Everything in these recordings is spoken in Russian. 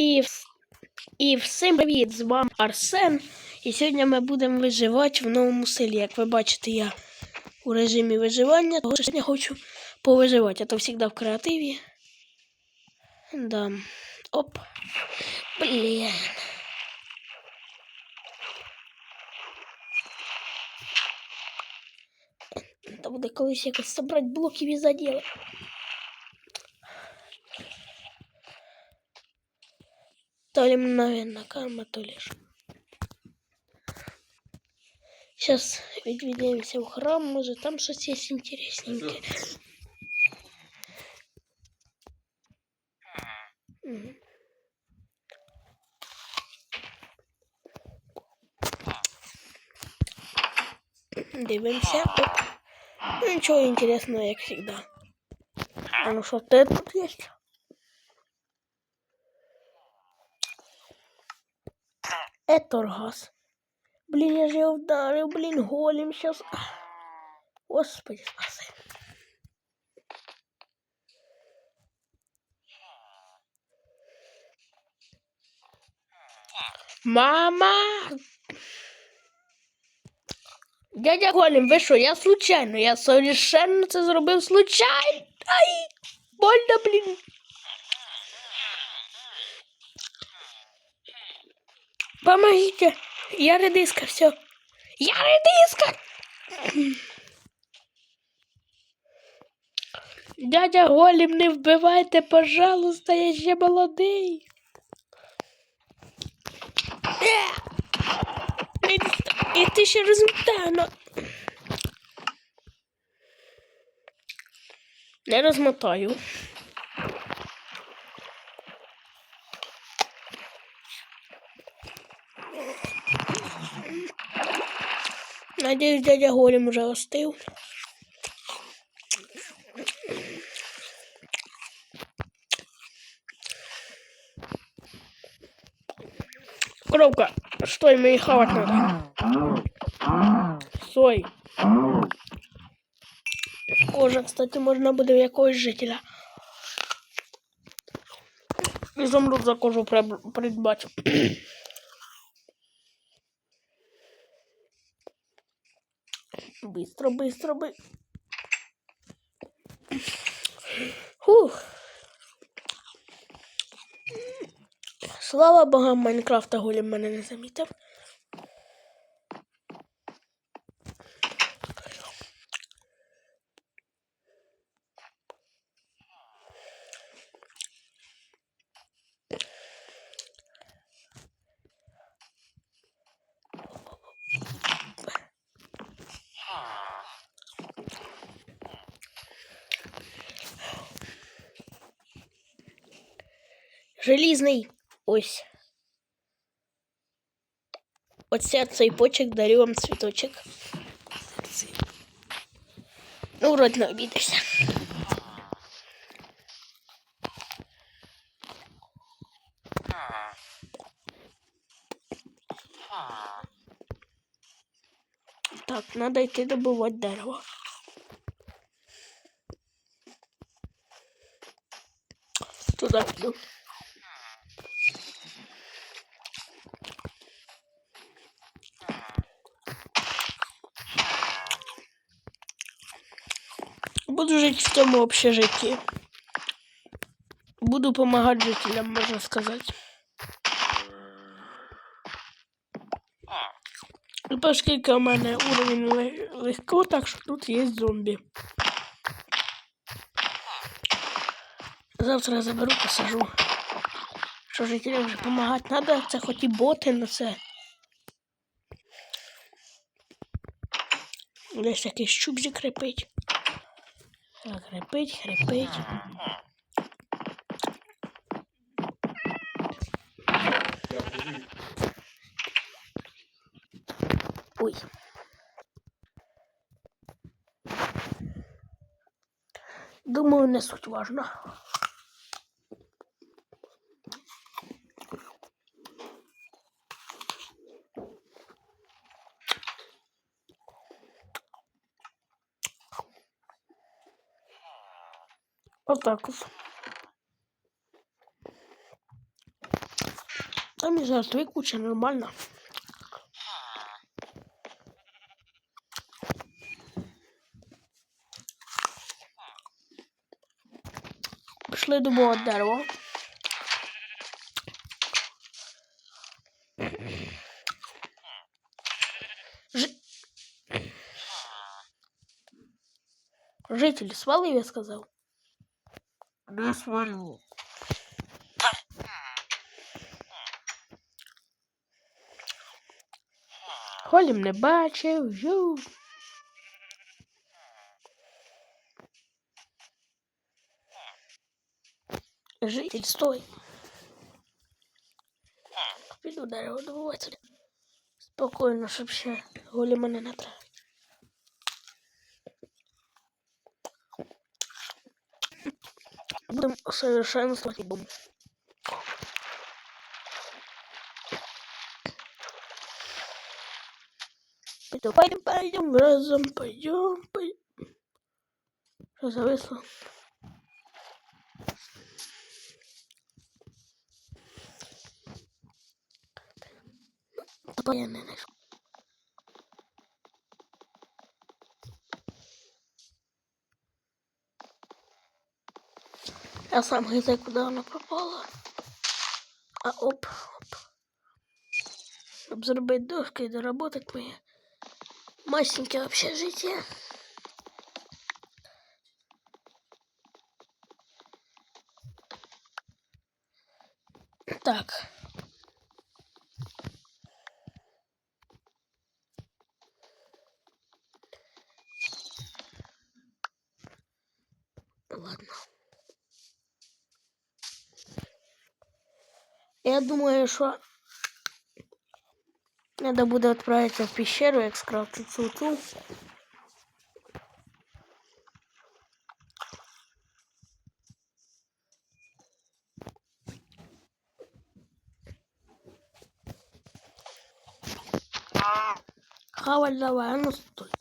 І, і всім привіт! З вами Арсен. І сьогодні ми будемо виживати в новому селі. Як ви бачите, я у режимі виживання, тому що сьогодні хочу повиживати. А то завжди в креативі. Да. Оп. Блін. Треба буде колись якось собрати блоків і заділи. То ли мгновенно карма, то лишь. Сейчас відведемося в храм, може там щось є інтересненьке. Мгм. Дивимося. Оп. Ну, ничего интересного, як всегда. А ну что, ты тут есть? Это оргаз. Блін, я ж його вдарив, блін, голем щас. Господи, спаси. Мама! Дядя Голем, ви що, я случайно, я совершенно це зробив случайно. Ай! Больно, блін. Помогите. Я редиска, все. Я редиска. Дядя Голім, не вбивайте, пожалуйста, я ще молодий. Е! І, ти ще розмотано. Не розмотаю. Надеюсь, дядя Голем уже остыл. Коробка, стой, мне хавать надо. Стой. Кожа, кстати, можна буде в якогось жителя. Ізумруд за кожу приб- придбати. Быстро, быстро, бы. Фух. Слава богам, Майнкрафта голем мене не замітив. Желізний. Ось. Оце цей почек дарю вам цвіточок. Ну, вроде не обійдешся. Так, надо йти добувати дерево. Туда піду. Буду жить в цьому общежитті. Буду помогать жителям, можна сказати. І Оскільки у мене уровень ле- легко, так що тут є зомбі. Завтра я заберу, посажу. Що жителям вже допомагати треба, це хоч і боти, на це. Десь якийсь чубзик хрипить. Так, хрипить, хрипить. Ой. Думаю, не суть важно. Отак от. Там і жертви куча, нормально. Пішли до мого дерева. Житель, свалив, я сказав. Не свалю. Холім не бачив, жу. Житель, стой. Піду дерево добувати. Спокійно, щоб ще голі мене не треба. Совершенствовать дом. Пойдем, пойдем, разом, пойдем, пойдем. Что зависло? Давай я. Я сам не знаю, куда она пропала. А оп, оп. Щоб зробити дошки і доработати моє масеньке общежитие. Так. Ладно. Я думаю, що надо буде відправитися в пещеру, як скрафтити цу Хаваль давай, а ну стой.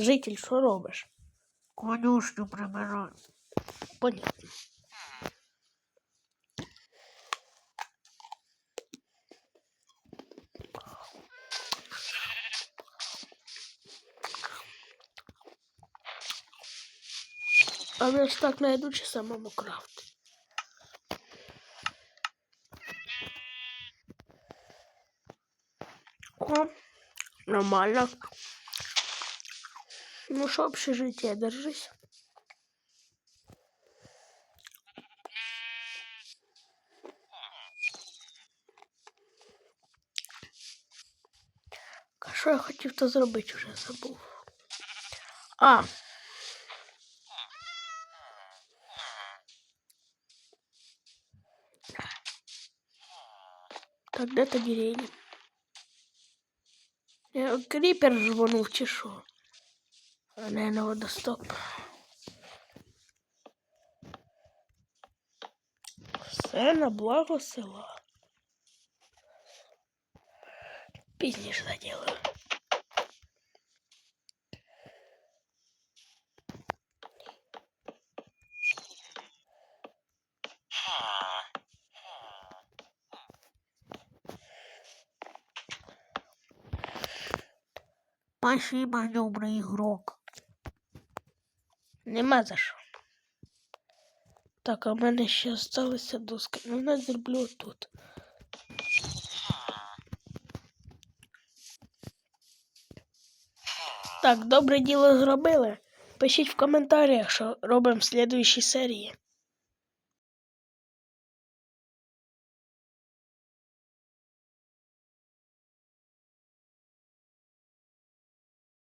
Житель, що робиш? Конюшню прибираю. Понятно. А я ж так найду чи самому крафти. О, нормально. Ну что, общежитие, держись. Що я хотів то зробити, вже забув. А. Так, де та деревня? Я кріпер що? А не на водостоп. Все на благо села. Пізніше заделаю. Спасибо, добрый игрок. Нема за що. Так, а в мене ще залишилися доски. Ну, не зроблю тут. Так, добре діло зробили. Пишіть в коментарях, що робимо в слідуючій серії.